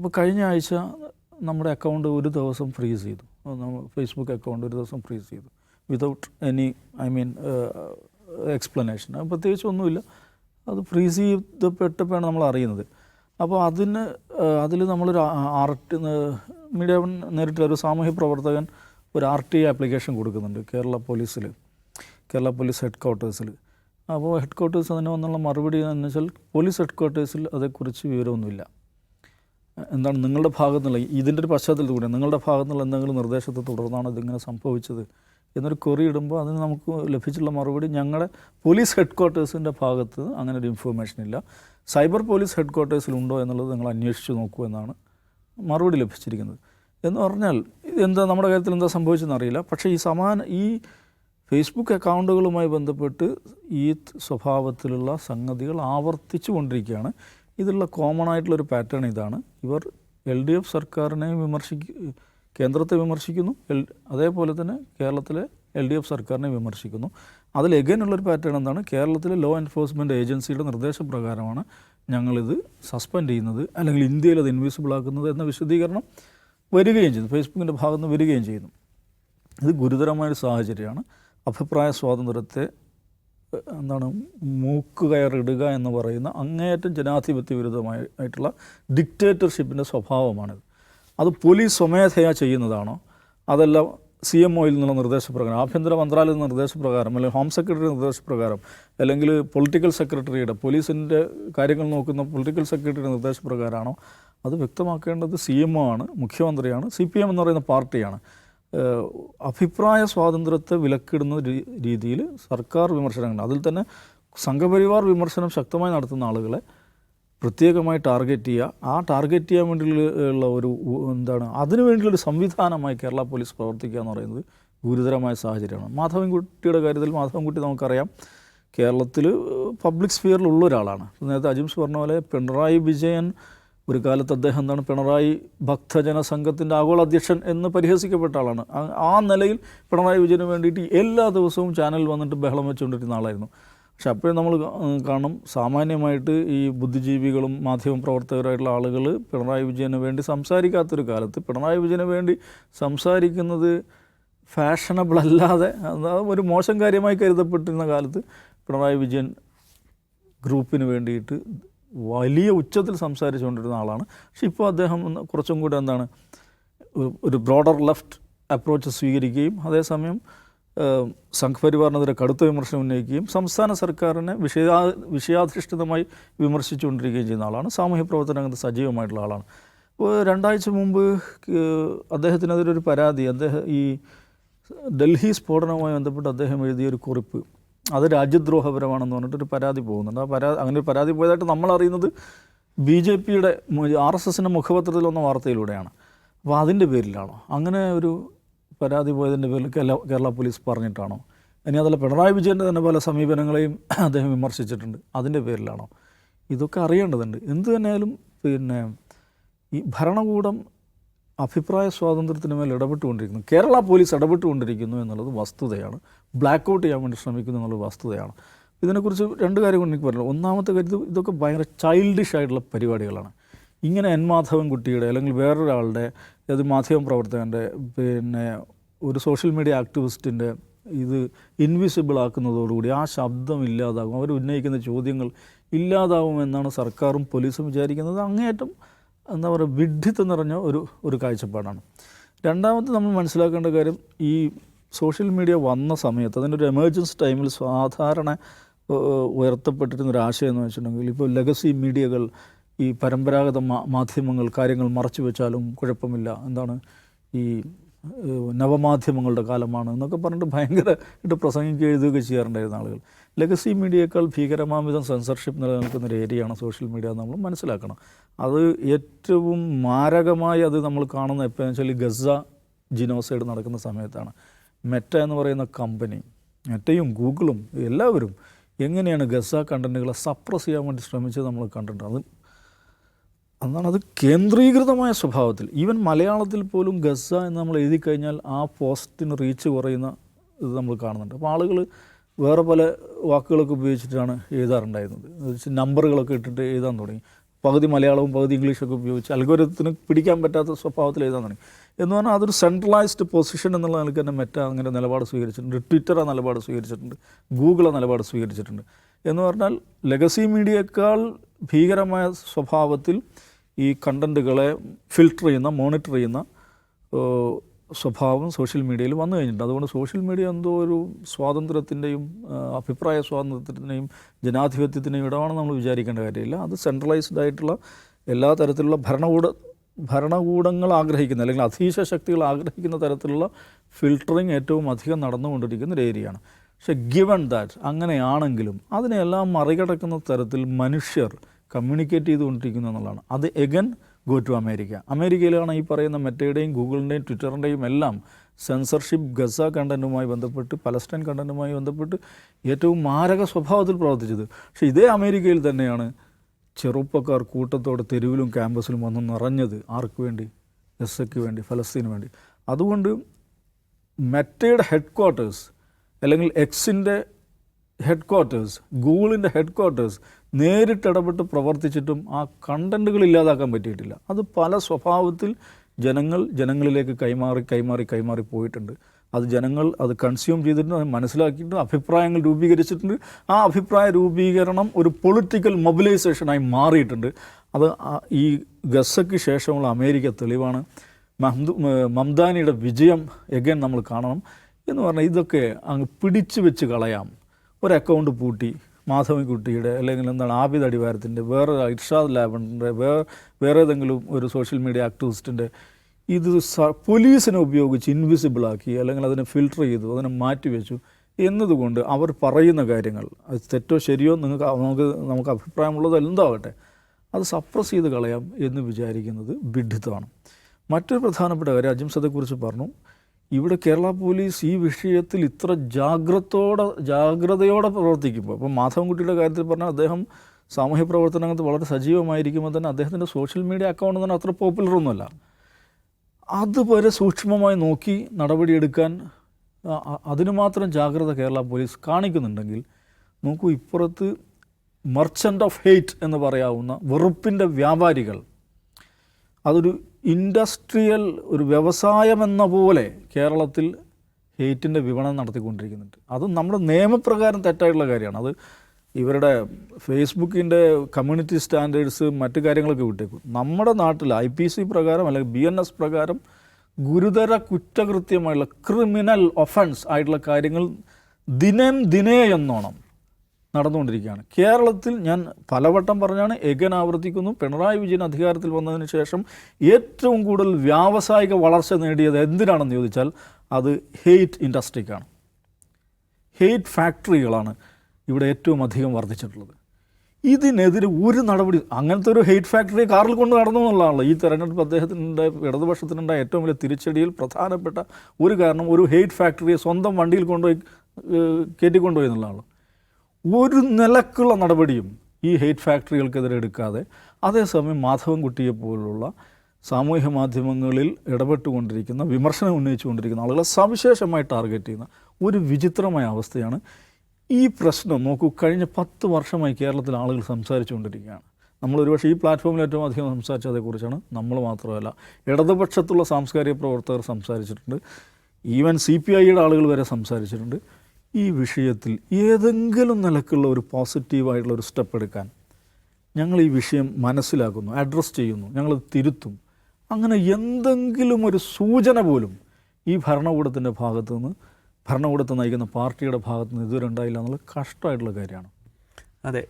അപ്പോൾ കഴിഞ്ഞ ആഴ്ച നമ്മുടെ അക്കൗണ്ട് ഒരു ദിവസം ഫ്രീസ് ചെയ്തു. ഫേസ്ബുക്ക് അക്കൗണ്ട് ഒരു ദിവസം ഫ്രീസ് ചെയ്തു. Without any I mean explanation പ്രത്യേകിച്ച് ഒന്നുമില്ല. അത് ഫ്രീസ് ചെയ്തപ്പെട്ടപ്പോഴാണ് നമ്മൾ അറിയുന്നത്. അപ്പോൾ അതിന് അതിൽ നമ്മളൊരു ആർട്ട് മീഡിയ നേരിട്ട് ഒരു സാമൂഹ്യ പ്രവർത്തകൻ ഒരു ആർ ടി ആപ്ലിക്കേഷൻ കൊടുക്കുന്നുണ്ട് കേരള പോലീസിൽ കേരള പോലീസ് ഹെഡ് ക്വാർട്ടേഴ്സിൽ അപ്പോൾ ഹെഡ് ക്വാർട്ടേഴ്സ് അതിന് വന്നുള്ള മറുപടി എന്ന് വെച്ചാൽ പോലീസ് ഹെഡ് ക്വാർട്ടേഴ്സിൽ അതേക്കുറിച്ച് വിവരമൊന്നുമില്ല. എന്താണ് നിങ്ങളുടെ ഭാഗത്തു നിന്നുള്ള ഇതിന്റെ ഒരു പശ്ചാത്തലത്തിൽ കൂടെ നിങ്ങളുടെ ഭാഗത്തു നിന്നുള്ള എന്തെങ്കിലും നിർദ്ദേശത്തെ തുടർന്നാണ് ഇതിങ്ങനെ സംഭവിച്ചത്? എന്നൊരു കൊറി ഇടുമ്പോൾ അതിന് നമുക്ക് ലഭിച്ചുള്ള മറുപടി ഞങ്ങളുടെ പോലീസ് ഹെഡ് ക്വാർട്ടേഴ്സിന്റെ ഭാഗത്ത് അങ്ങനെ ഒരു ഇൻഫർമേഷൻ ഇല്ല. സൈബർ പോലീസ് ഹെഡ് ക്വാർട്ടേഴ്സിലുണ്ടോ എന്നുള്ളത് നിങ്ങൾ അന്വേഷിച്ച് നോക്കൂ എന്നാണ് മറുപടി ലഭിച്ചിരിക്കുന്നത്. എന്ന് പറഞ്ഞാൽ എന്താ നമ്മുടെ കാര്യത്തിൽ എന്താ സംഭവിച്ചെന്ന് അറിയില്ല. പക്ഷേ ഈ സമാന ഈ ഫേസ്ബുക്ക് അക്കൗണ്ടുകളുമായി ബന്ധപ്പെട്ട് ഈ സ്വഭാവത്തിലുള്ള സംഗതികൾ ആവർത്തിച്ചു കൊണ്ടിരിക്കുകയാണ് ഇതിലുള്ള കോമൺ ആയിട്ടുള്ളൊരു പാറ്റേൺ ഇതാണ്. ഇവർ എൽ ഡി എഫ് സർക്കാരിനെ വിമർശിക്ക കേന്ദ്രത്തെ വിമർശിക്കുന്നു. എൽ അതേപോലെ തന്നെ കേരളത്തിലെ എൽ ഡി എഫ് സർക്കാരിനെ വിമർശിക്കുന്നു. അതിൽ എഗൈൻ ഉള്ളൊരു പാറ്റേൺ എന്താണ്? കേരളത്തിലെ ലോ എൻഫോഴ്സ്മെന്റ് ഏജൻസിയുടെ നിർദ്ദേശപ്രകാരമാണ് ഞങ്ങളിത് സസ്പെൻഡ് ചെയ്യുന്നത് അല്ലെങ്കിൽ ഇന്ത്യയിൽ അത് ഇൻവിസിബിൾ ആക്കുന്നത് എന്ന വിശദീകരണം വരികയും ചെയ്യുന്നു ഫേസ്ബുക്കിന്റെ ഭാഗത്ത് നിന്ന് വരികയും ചെയ്യുന്നു. ഇത് ഗുരുതരമായൊരു സാഹചര്യമാണ്. അഭിപ്രായ സ്വാതന്ത്ര്യത്തെ എന്താണ് മൂക്ക് കയറിടുക എന്ന് പറയുന്ന അങ്ങേയറ്റം ജനാധിപത്യ വിരുദ്ധമായിട്ടുള്ള ഡിക്റ്റേറ്റർഷിപ്പിന്റെ സ്വഭാവമാണിത്. അത് പോലീസ് സ്വമേധയാ ചെയ്യുന്നതാണോ? അതല്ല സി എം ഒയിൽ നിന്നുള്ള നിർദ്ദേശപ്രകാരം ആഭ്യന്തര മന്ത്രാലയ നിർദ്ദേശപ്രകാരം അല്ലെങ്കിൽ ഹോം സെക്രട്ടറി നിർദ്ദേശപ്രകാരം അല്ലെങ്കിൽ പൊളിറ്റിക്കൽ സെക്രട്ടറിയുടെ പോലീസിന്റെ കാര്യങ്ങൾ നോക്കുന്ന പൊളിറ്റിക്കൽ സെക്രട്ടറിയുടെ നിർദ്ദേശപ്രകാരമാണോ? അത് വ്യക്തമാക്കേണ്ടത് സി എം ഒ ആണ് മുഖ്യമന്ത്രിയാണ് സി പി എം എന്ന് പറയുന്ന പാർട്ടിയാണ്. അഭിപ്രായ സ്വാതന്ത്ര്യത്തെ വിലക്കിടുന്ന രീതിയിൽ സർക്കാർ വിമർശനങ്ങൾ അതിൽ തന്നെ സംഘപരിവാർ വിമർശനം ശക്തമായി നടത്തുന്ന ആളുകളെ പ്രത്യേകമായി ടാർഗറ്റ് ചെയ്യുക. ആ ടാർഗറ്റ് ചെയ്യാൻ വേണ്ടിയുള്ള ഒരു എന്താണ് അതിനു വേണ്ടിയുള്ളൊരു സംവിധാനമായി കേരള പോലീസ് പ്രവർത്തിക്കുക എന്ന് പറയുന്നത് ഗുരുതരമായ സാഹചര്യമാണ്. മാധവൻകുട്ടിയുടെ കാര്യത്തിൽ മാധവൻകുട്ടി നമുക്കറിയാം കേരളത്തിൽ പബ്ലിക് സ്ഫിയറിലുള്ള ഒരാളാണ്. നേരത്തെ അജിംസ് പറഞ്ഞ പോലെ പിണറായി വിജയൻ ഒരു കാലത്ത് അദ്ദേഹം എന്താണ് പിണറായി ഭക്തജന സംഘത്തിന്റെ ആഗോള അധ്യക്ഷൻ എന്ന് പരിഹസിക്കപ്പെട്ട ആളാണ്. ആ- നിലയിൽ പിണറായി വിജയന് വേണ്ടിയിട്ട് എല്ലാ ദിവസവും ചാനൽ വന്നിട്ട് ബഹളം വെച്ചുകൊണ്ടിരുന്ന ആളായിരുന്നു. പക്ഷെ അപ്പോഴും നമ്മൾ കാണും സാമാന്യമായിട്ട് ഈ ബുദ്ധിജീവികളും മാധ്യമ പ്രവർത്തകരായിട്ടുള്ള ആളുകൾ പിണറായി വിജയന് വേണ്ടി സംസാരിക്കാത്തൊരു കാലത്ത് പിണറായി വിജയന് വേണ്ടി സംസാരിക്കുന്നത് ഫാഷനബിൾ അല്ലാതെ ഒരു മോശം കാര്യമായി കരുതപ്പെട്ടിരുന്ന കാലത്ത് പിണറായി വിജയൻ ഗ്രൂപ്പിന് വേണ്ടിയിട്ട് വലിയ ഉച്ചത്തിൽ സംസാരിച്ചുകൊണ്ടിരുന്ന ആളാണ്. പക്ഷെ ഇപ്പോൾ അദ്ദേഹം കുറച്ചും കൂടെ എന്താണ് ഒരു- ബ്രോഡർ ലെഫ്റ്റ് അപ്രോച്ച് സ്വീകരിക്കുകയും അതേസമയം സംഘപരിവാറിനെതിരെ കടുത്ത വിമർശനം ഉന്നയിക്കുകയും സംസ്ഥാന സർക്കാരിനെ വിഷയാ വിഷയാധിഷ്ഠിതമായി വിമർശിച്ചുകൊണ്ടിരിക്കുകയും ചെയ്യുന്ന ആളാണ്. സാമൂഹ്യ പ്രവർത്തന രംഗത്ത് സജീവമായിട്ടുള്ള ആളാണ്. ഇപ്പോൾ രണ്ടാഴ്ച മുമ്പ് അദ്ദേഹത്തിനെതിരെ ഒരു പരാതി അദ്ദേഹം ഈ ഡൽഹി സ്ഫോടനവുമായി ബന്ധപ്പെട്ട് അദ്ദേഹം എഴുതിയ ഒരു കുറിപ്പ് അത് രാജ്യദ്രോഹപരമാണെന്ന് പറഞ്ഞിട്ടൊരു പരാതി പോകുന്നുണ്ട്. ആ പരാതി അങ്ങനെ ഒരു പരാതി പോയതായിട്ട് നമ്മൾ അറിയുന്നത് ബി ജെ പിയുടെ ആർ എസ് എസിന്റെ മുഖപത്രത്തിൽ വന്ന വാർത്തയിലൂടെയാണ്. അപ്പോൾ അതിന്റെ പേരിലാണോ? അങ്ങനെ ഒരു പരാതി പോയതിന്റെ പേരിൽ കേരള കേരള പോലീസ് പറഞ്ഞിട്ടാണോ? ഇനി അതല്ല പിണറായി വിജയന്റെ തന്നെ പല സമീപനങ്ങളെയും അദ്ദേഹം വിമർശിച്ചിട്ടുണ്ട്. അതിന്റെ പേരിലാണോ? ഇതൊക്കെ അറിയേണ്ടതുണ്ട്. എന്തു തന്നെയായാലും പിന്നെ ഈ ഭരണകൂടം അഭിപ്രായ സ്വാതന്ത്ര്യത്തിന് മേൽ ഇടപെട്ടുകൊണ്ടിരിക്കുന്നു. കേരള പോലീസ് ഇടപെട്ടുകൊണ്ടിരിക്കുന്നു എന്നുള്ളത് വസ്തുതയാണ്. ബ്ലാക്ക് ഔട്ട് ചെയ്യാൻ വേണ്ടി ശ്രമിക്കുന്നു എന്നുള്ളത് വസ്തുതയാണ്. ഇതിനെക്കുറിച്ച് രണ്ട് കാര്യം കൊണ്ട് എനിക്ക് പറഞ്ഞു ഒന്നാമത്തെ കാര്യം ഇതൊക്കെ ഭയങ്കര ചൈൽഡിഷ് ആയിട്ടുള്ള പരിപാടികളാണ്. ഇങ്ങനെ എൻ മാധവൻകുട്ടിയുടെ അല്ലെങ്കിൽ വേറൊരാളുടെ അത് മാധ്യമ പ്രവർത്തകന്റെ പിന്നെ ഒരു സോഷ്യൽ മീഡിയ ആക്ടിവിസ്റ്റിന്റെ ഇത് ഇൻവിസിബിൾ ആക്കുന്നതോടുകൂടി ആ ശബ്ദം ഇല്ലാതാകും. അവർ ഉന്നയിക്കുന്ന ചോദ്യങ്ങൾ ഇല്ലാതാവുമെന്നാണ് സർക്കാരും പോലീസും വിചാരിക്കുന്നത്. അങ്ങേയറ്റം എന്താ പറയുക വിഡ്ഢിത്തം നിറഞ്ഞ ഒരു ഒരു കാഴ്ചപ്പാടാണ്. രണ്ടാമത് നമ്മൾ മനസ്സിലാക്കേണ്ട കാര്യം ഈ സോഷ്യൽ മീഡിയ വന്ന സമയത്ത് അതിന്റെ ഒരു എമർജൻസി ടൈമിൽ സാധാരണ ഉയർത്തപ്പെട്ടിരുന്ന ഒരു ആശയം എന്ന് വെച്ചിട്ടുണ്ടെങ്കിൽ ഇപ്പോൾ ലെഗസി മീഡിയകൾ ഈ പരമ്പരാഗത മാധ്യമങ്ങൾ കാര്യങ്ങൾ മറച്ചു വെച്ചാലും കുഴപ്പമില്ല. എന്താണ്? ഈ നവമാധ്യമങ്ങളുടെ കാലമാണ് എന്നൊക്കെ പറഞ്ഞിട്ട് ഭയങ്കരമായിട്ട് പ്രസംഗിക്കുക എഴുതുകയൊക്കെ ചെയ്യാറുണ്ടായിരുന്ന ആളുകൾ. ലെഗസി മീഡിയയേക്കാൾ ഭീകരമാവിധം സെൻസർഷിപ്പ് നിലനിൽക്കുന്ന ഒരു ഏരിയയാണ് സോഷ്യൽ മീഡിയ നമ്മൾ മനസ്സിലാക്കണം. അത് ഏറ്റവും മാരകമായി അത് നമ്മൾ കാണുന്ന എപ്പോഴെന്ന് വെച്ചാൽ ഗസ ജിനോസൈഡ് നടക്കുന്ന സമയത്താണ്. മെറ്റ എന്ന് പറയുന്ന കമ്പനി മെറ്റയും ഗൂഗിളും എല്ലാവരും എങ്ങനെയാണ് ഗസ കണ്ടന്റുകളെ സപ്രസ് ചെയ്യാൻ വേണ്ടി ശ്രമിച്ചത് നമ്മൾ കണ്ടിട്ടുണ്ട്. അത് അതാണ് അത് കേന്ദ്രീകൃതമായ സ്വഭാവത്തിൽ. ഈവൻ മലയാളത്തിൽ പോലും ഗസ എന്ന് നമ്മൾ എഴുതി കഴിഞ്ഞാൽ ആ പോസ്റ്റിന് റീച്ച് കുറയുന്ന ഇത് നമ്മൾ കാണുന്നുണ്ട്. അപ്പോൾ ആളുകൾ വേറെ പല വാക്കുകളൊക്കെ ഉപയോഗിച്ചിട്ടാണ് എഴുതാറുണ്ടായിരുന്നത്. നമ്പറുകളൊക്കെ ഇട്ടിട്ട് എഴുതാൻ തുടങ്ങി. പകുതി മലയാളവും പകുതി ഇംഗ്ലീഷൊക്കെ ഉപയോഗിച്ച് അൽഗോരത്തിന് പിടിക്കാൻ പറ്റാത്ത സ്വഭാവത്തിൽ എഴുതാൻ തുടങ്ങി. എന്ന് പറഞ്ഞാൽ അതൊരു സെൻട്രലൈസ്ഡ് പൊസിഷൻ എന്നുള്ള നിലയ്ക്ക് തന്നെ മെറ്റ അങ്ങനെ നിലപാട് സ്വീകരിച്ചിട്ടുണ്ട്. ട്വിറ്റർ ആ നിലപാട് സ്വീകരിച്ചിട്ടുണ്ട്. ഗൂഗിൾ ആ നിലപാട് സ്വീകരിച്ചിട്ടുണ്ട്. എന്ന് പറഞ്ഞാൽ ലെഗസി മീഡിയയേക്കാൾ ഭീകരമായ സ്വഭാവത്തിൽ ഈ കണ്ടന്റുകളെ ഫിൽട്ടർ ചെയ്യുന്ന മോണിറ്റർ ചെയ്യുന്ന സ്വഭാവം സോഷ്യൽ മീഡിയയിൽ വന്നു കഴിഞ്ഞിട്ടുണ്ട്. അതുകൊണ്ട് സോഷ്യൽ മീഡിയ എന്തോ ഒരു സ്വാതന്ത്ര്യത്തിന്റെയും അഭിപ്രായ സ്വാതന്ത്ര്യത്തിന്റെയും ജനാധിപത്യത്തിന്റെയും ഇടമാണെന്ന് നമ്മൾ വിചാരിക്കേണ്ട കാര്യമില്ല. അത് സെൻട്രലൈസ്ഡ് ആയിട്ടുള്ള എല്ലാ തരത്തിലുള്ള ഭരണകൂട ഭരണകൂടങ്ങൾ ആഗ്രഹിക്കുന്ന അല്ലെങ്കിൽ അധീശ ശക്തികൾ ആഗ്രഹിക്കുന്ന തരത്തിലുള്ള ഫിൽട്ടറിങ് ഏറ്റവും അധികം നടന്നുകൊണ്ടിരിക്കുന്ന ഒരു ഏരിയയാണ് പക്ഷേ ഗിവൺ ദാറ്റ് അങ്ങനെയാണെങ്കിലും അതിനെല്ലാം മറികടക്കുന്ന തരത്തിൽ മനുഷ്യർ കമ്മ്യൂണിക്കേറ്റ് ചെയ്തുകൊണ്ടിരിക്കുന്നു എന്നുള്ളതാണ്. അത് എഗൻ ഗോ ടു അമേരിക്ക അമേരിക്കയിലാണ് ഈ പറയുന്ന മെറ്റയുടെയും ഗൂഗിളിന്റെയും ട്വിറ്ററിന്റെയും എല്ലാം സെൻസർഷിപ്പ് ഗസ കണ്ടന്റുമായി ബന്ധപ്പെട്ട് പലസ്റ്റൈൻ കണ്ടന്റുമായി ബന്ധപ്പെട്ട് ഏറ്റവും മാരക സ്വഭാവത്തിൽ പ്രവർത്തിച്ചത്. പക്ഷേ ഇതേ അമേരിക്കയിൽ തന്നെയാണ് ചെറുപ്പക്കാർ കൂട്ടത്തോടെ തെരുവിലും ക്യാമ്പസിലും വന്ന് നിറഞ്ഞത് ആർക്ക് വേണ്ടി? ഗസയ്ക്ക് വേണ്ടി ഫലസ്തീന് വേണ്ടി. അതുകൊണ്ട് മെറ്റയുടെ ഹെഡ് ക്വാർട്ടേഴ്സ് അല്ലെങ്കിൽ എക്സിന്റെ ഹെഡ് ക്വാർട്ടേഴ്സ് ഗൂഗിളിന്റെ ഹെഡ് ക്വാർട്ടേഴ്സ് നേരിട്ട് ഇടപെട്ട് പ്രവർത്തിച്ചിട്ടും ആ കണ്ടന്റുകൾ ഇല്ലാതാക്കാൻ പറ്റിയിട്ടില്ല. അത് പല സ്വഭാവത്തിൽ ജനങ്ങൾ ജനങ്ങളിലേക്ക് കൈമാറി കൈമാറി കൈമാറി പോയിട്ടുണ്ട്. അത് ജനങ്ങൾ അത് കൺസ്യൂം ചെയ്തിട്ടുണ്ട് അത് മനസ്സിലാക്കിയിട്ടുണ്ട് അഭിപ്രായങ്ങൾ രൂപീകരിച്ചിട്ടുണ്ട്. ആ അഭിപ്രായ രൂപീകരണം ഒരു പൊളിറ്റിക്കൽ മൊബിലൈസേഷനായി മാറിയിട്ടുണ്ട്. അത് ഈ ഗസയ്ക്ക് ശേഷമുള്ള അമേരിക്ക തെളിവാണ്. മഹ്ദു മംദാനിയുടെ വിജയം എഗൈൻ നമ്മൾ കാണണം എന്ന് പറഞ്ഞാൽ ഇതൊക്കെ അങ്ങ് പിടിച്ചു വെച്ച് കളയാം. ഒരു അക്കൗണ്ട് പൂട്ടി മാധവിക്കുട്ടിയുടെ അല്ലെങ്കിൽ എന്താണ് ആബിദ് അടിവാരത്തിന്റെ വേറെ ഇർഷാദ് ലാബണിന്റെ വേറെ വേറെ ഏതെങ്കിലും ഒരു സോഷ്യൽ മീഡിയ ആക്ടിവിസ്റ്റിന്റെ ഇത് പോലീസിനെ ഉപയോഗിച്ച് ഇൻവിസിബിളാക്കി അല്ലെങ്കിൽ അതിനെ ഫിൽട്ടർ ചെയ്തു അതിനെ മാറ്റിവെച്ചു എന്നതുകൊണ്ട് അവർ പറയുന്ന കാര്യങ്ങൾ അത് തെറ്റോ ശരിയോ നിങ്ങൾക്ക് നമുക്ക് നമുക്ക് അഭിപ്രായമുള്ളത് എന്താവട്ടെ അത് സപ്രസ് ചെയ്ത് കളയാം എന്ന് വിചാരിക്കുന്നത് വിഡിത്തമാണ് മറ്റൊരു പ്രധാനപ്പെട്ട കാര്യം അജിംസതയെക്കുറിച്ച് പറഞ്ഞു ഇവിടെ കേരള പോലീസ് ഈ വിഷയത്തിൽ ഇത്ര ജാഗ്രതയോടെ ജാഗ്രതയോടെ പ്രവർത്തിക്കുമ്പോൾ ഇപ്പം മാധവൻകുട്ടിയുടെ കാര്യത്തിൽ പറഞ്ഞാൽ അദ്ദേഹം സാമൂഹ്യ പ്രവർത്തനങ്ങൾക്ക് വളരെ സജീവമായിരിക്കുമ്പോൾ തന്നെ അദ്ദേഹത്തിന്റെ സോഷ്യൽ മീഡിയ അക്കൗണ്ട് തന്നെ അത്ര പോപ്പുലർ ഒന്നുമല്ല. അതുവരെ സൂക്ഷ്മമായി നോക്കി നടപടിയെടുക്കാൻ അതിനുമാത്രം ജാഗ്രത കേരള പോലീസ് കാണിക്കുന്നുണ്ടെങ്കിൽ നോക്കൂ ഇപ്പുറത്ത് മർച്ചന്റ് ഓഫ് ഹെയ്റ്റ് എന്ന് പറയാവുന്ന വെറുപ്പിന്റെ വ്യാപാരികൾ അതൊരു ഇൻഡസ്ട്രിയൽ ഒരു വ്യവസായമെന്ന പോലെ കേരളത്തിൽ ഹേറ്റിന്റെ വിപണനം നടത്തിക്കൊണ്ടിരിക്കുന്നുണ്ട്. അത് നമ്മുടെ നിയമപ്രകാരം തെറ്റായിട്ടുള്ള കാര്യമാണ്. അത് ഇവരുടെ ഫേസ്ബുക്കിന്റെ കമ്മ്യൂണിറ്റി സ്റ്റാൻഡേർഡ്സ് മറ്റു കാര്യങ്ങളൊക്കെ വിട്ടേക്കും. നമ്മുടെ നാട്ടിൽ ഐ പി സി പ്രകാരം അല്ലെങ്കിൽ ബി എൻ എസ് പ്രകാരം ഗുരുതര കുറ്റകൃത്യമായുള്ള ക്രിമിനൽ ഒഫൻസ് ആയിട്ടുള്ള കാര്യങ്ങൾ ദിനം ദിനേ എന്നോണം നടന്നുകൊണ്ടിരിക്കുകയാണ്. കേരളത്തിൽ ഞാൻ പലവട്ടം പറഞ്ഞാണ് എഗൻ ആവർത്തിക്കുന്നു. പിണറായി വിജയൻ അധികാരത്തിൽ വന്നതിന് ശേഷം ഏറ്റവും കൂടുതൽ വ്യാവസായിക വളർച്ച നേടിയത് എന്തിനാണെന്ന് ചോദിച്ചാൽ അത് ഹെയ്റ്റ് ഇൻഡസ്ട്രിക്കാണ്. ഹെയ്റ്റ് ഫാക്ടറികളാണ് ഇവിടെ ഏറ്റവും അധികം വർദ്ധിച്ചിട്ടുള്ളത്. ഇതിനെതിരെ ഒരു നടപടി അങ്ങനത്തെ ഒരു ഹെയ്റ്റ് ഫാക്ടറി കാറിൽ കൊണ്ട് നടന്നു എന്നുള്ളതാണല്ലോ. ഈ തെരഞ്ഞെടുപ്പ് അദ്ദേഹത്തിന്റെ ഇടതുപക്ഷത്തിനുണ്ടായ ഏറ്റവും വലിയ തിരിച്ചടിയിൽ പ്രധാനപ്പെട്ട ഒരു കാരണം ഒരു ഹെയ്റ്റ് ഫാക്ടറിയെ സ്വന്തം വണ്ടിയിൽ കൊണ്ടുപോയി കയറ്റിക്കൊണ്ടുപോയി എന്നുള്ളതാണ് ഒരു നിലക്കുള്ള നടപടിയും ഈ ഹെയ്റ്റ് ഫാക്ടറികൾക്കെതിരെ എടുക്കാതെ അതേസമയം മാധവൻകുട്ടിയെ പോലുള്ള സാമൂഹ്യ മാധ്യമങ്ങളിൽ ഇടപെട്ടുകൊണ്ടിരിക്കുന്ന വിമർശനം ഉന്നയിച്ചുകൊണ്ടിരിക്കുന്ന ആളുകളെ സവിശേഷമായി ടാർഗറ്റ് ചെയ്യുന്ന ഒരു വിചിത്രമായ അവസ്ഥയാണ് ഈ പ്രശ്നം. നോക്കൂ കഴിഞ്ഞ പത്ത് വർഷമായി കേരളത്തിൽ ആളുകൾ സംസാരിച്ചുകൊണ്ടിരിക്കുകയാണ്. നമ്മൾ ഒരുപക്ഷെ ഈ പ്ലാറ്റ്ഫോമിൽ ഏറ്റവും അധികം സംസാരിച്ചതേക്കുറിച്ചാണ് നമ്മൾ മാത്രമല്ല ഇടതുപക്ഷത്തുള്ള സാംസ്കാരിക പ്രവർത്തകർ സംസാരിച്ചിട്ടുണ്ട്. ഈവൻ സി പി ഐയുടെ ആളുകൾ വരെ സംസാരിച്ചിട്ടുണ്ട്. ഈ വിഷയത്തിൽ ഏതെങ്കിലും നിലക്കുള്ള ഒരു പോസിറ്റീവായിട്ടുള്ള ഒരു സ്റ്റെപ്പ് എടുക്കാൻ ഞങ്ങൾ ഈ വിഷയം മനസ്സിലാക്കുന്നു അഡ്രസ്സ് ചെയ്യുന്നു ഞങ്ങൾ തിരുത്തും. അങ്ങനെ എന്തെങ്കിലും ഒരു സൂചന പോലും ഈ ഭരണകൂടത്തിന്റെ ഭാഗത്തു നിന്ന് ഭരണകൂടത്തെ നയിക്കുന്ന പാർട്ടിയുടെ ഭാഗത്തുനിന്ന് ഇതുവരെ ഉണ്ടായില്ല എന്നുള്ളത് കഷ്ടമായിട്ടുള്ള കാര്യമാണ്. അതെ